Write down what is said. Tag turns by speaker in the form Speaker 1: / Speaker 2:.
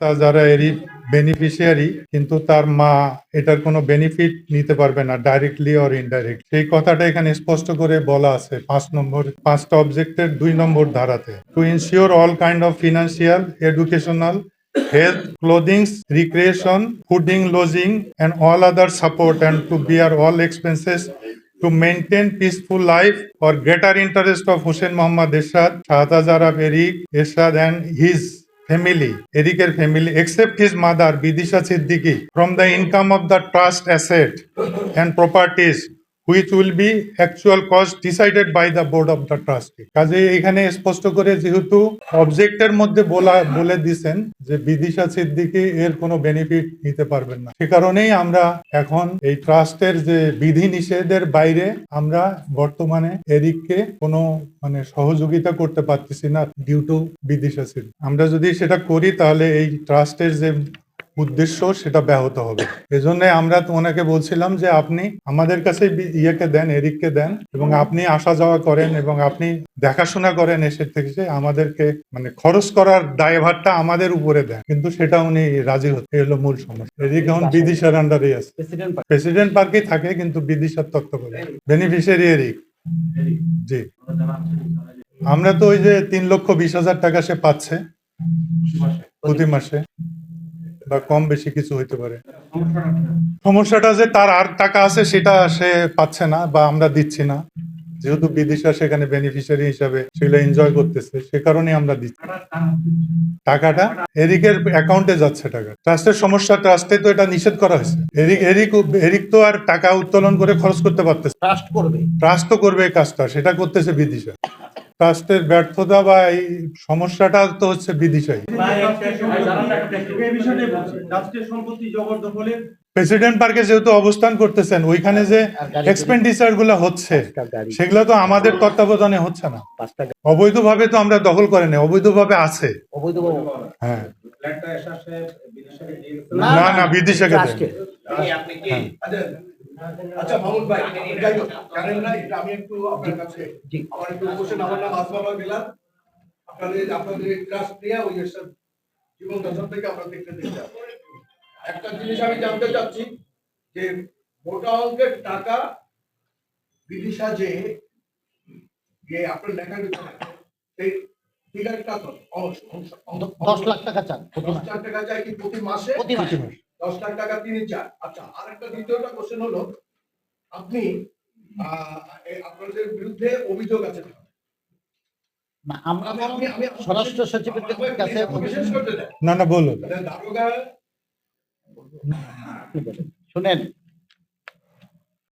Speaker 1: তা যারা এরই বেনিফিশিয়ারি কিন্তু তার মা এটার কোনো বেনিফিট নিতে পারবে না ডাইরেক্টলি অর ইনডাইরেক্ট সেই কথাটা এখানে স্পষ্ট করে বলা আছে পাঁচ নম্বর, পাঁচটা অবজেক্টের দুই নম্বর ধারাতে। To ensure all kind of financial educational health clothing recreation fooding lodging and all other support and to bear all expenses to maintain peaceful life or greater interest of Hussain Mohammad Ershad Shahjah Eric Ershad and his family, Eric's family, except his mother, Bidisha Siddiqui, from the income of the trust asset and properties which will be actual cost decided by the board of the trustee. কাজে এখানে স্পষ্ট করে যেহেতু অবজেক্টের মধ্যে বলা, বলে দিছেন যে বিদিশা সিদ্দিকি এর কোনো বেনিফিট নিতে পারবেন না। সে কারণেই আমরা এখন এই ট্রাস্টের যে বিধি নিষেধের বাইরে আমরা বর্তমানে এরিককে কোনো মানে সহযোগিতা করতে পারতেছি না ডিউ টু বিদিশা সিদ্দিক। আমরা যদি সেটা করি তাহলে এই ট্রাস্টের যে উদ্দেশ্য সেটা ব্যাহত হবে। এজন্য আমরা তো ওনাকে বলছিলাম যে আপনি আমাদের কাছে ইয়েকে দেন এরিককে দেন এবং আপনি আসা যাওয়া করেন এবং আপনি দেখাশোনা করেন এসে থেকে আমাদেরকে মানে খরচ করার দায়ভারটা আমাদের উপরে দেন। কিন্তু সেটা উনি রাজি হচ্ছে হলো মূল সমস্যা। এরিক এখন বিদিশার আন্ডারে আছে।
Speaker 2: প্রেসিডেন্ট
Speaker 1: প্রেসিডেন্ট পার্কেই থাকে কিন্তু বিদিশার তত্ত্ব করে বেনিফিশিয়ারি এরিক। জি। আমরা তো ওই যে তিন লক্ষ বিশ হাজার টাকা সে পাচ্ছে। প্রতি মাসে। বা কম বেশি কিছু হইতে পারে। সমস্যাটা যে তার আর টাকা আছে সেটা সে পাচ্ছে না বা আমরা দিচ্ছি না। যেহেতু বিদেশা সেখানে বেনিফিশিয়ারি হিসাবে সেগুলো এনজয় করতেছে সে কারণে আমরা দিচ্ছি। টাকাটা এরিকের অ্যাকাউন্টে যাচ্ছে টাকা। ট্রাস্টের সমস্যা ট্রাস্টে তো এটা নিষেধ করা হয়েছে। এরিক এরিক এরিক তো আর টাকা উত্তোলন করে খরচ করতে পারতেছে
Speaker 2: ট্রাস্ট করবে।
Speaker 1: ট্রাস্ট তো করবে এই কাজটা সেটা করতেছে বিদিশা। ট্রাস্টের ব্যর্থতা বা এই সমস্যাটা তো হচ্ছে
Speaker 3: জবরদখলে
Speaker 1: প্রেসিডেন্ট পার্কে যেহেতু অবস্থান করতেছেন ওইখানে যে এক্সপেন্ডিচারগুলো হচ্ছে সেগুলো তো আমাদের তত্ত্বাবধানে হচ্ছে না। অবৈধভাবে তো আমরা দখল করে নেই অবৈধভাবে আছে। হ্যাঁ। না না বিদিশাকে
Speaker 2: ট্রাস্টে
Speaker 4: আচ্ছা মামুন ভাই যাই হোক জানেন না এটা আমি একটু আপনার কাছে। আমার একটু কোশ্চেন আমার নাম আসবাবা বিলাল। আপনাদের আপনাদের নিয়ে ওই সব জীবন দর্শন থেকে আমরা দেখতে দেখতে একটা জিনিস আমি জানতে চাচ্ছি যে মোটা অঙ্কের টাকা বিদিশা যে যে আপনার লেখার ভিতরে সেই ফিগারটা তো অংশ অংশ অংশ
Speaker 2: দশ লাখ টাকা চান
Speaker 4: দশ লাখ টাকা যায় কি প্রতি মাসে?
Speaker 2: প্রতি মাসে।
Speaker 4: দশ লাখ টাকা তিনি চান। আচ্ছা আর একটা দ্বিতীয়টা কোশ্চেন হলো আপনি আহ, আপনাদের বিরুদ্ধে অভিযোগ আছে
Speaker 2: স্বরাষ্ট্র সচিবের কাছে
Speaker 1: না না বলুন।
Speaker 4: দারোগা
Speaker 2: শুনেন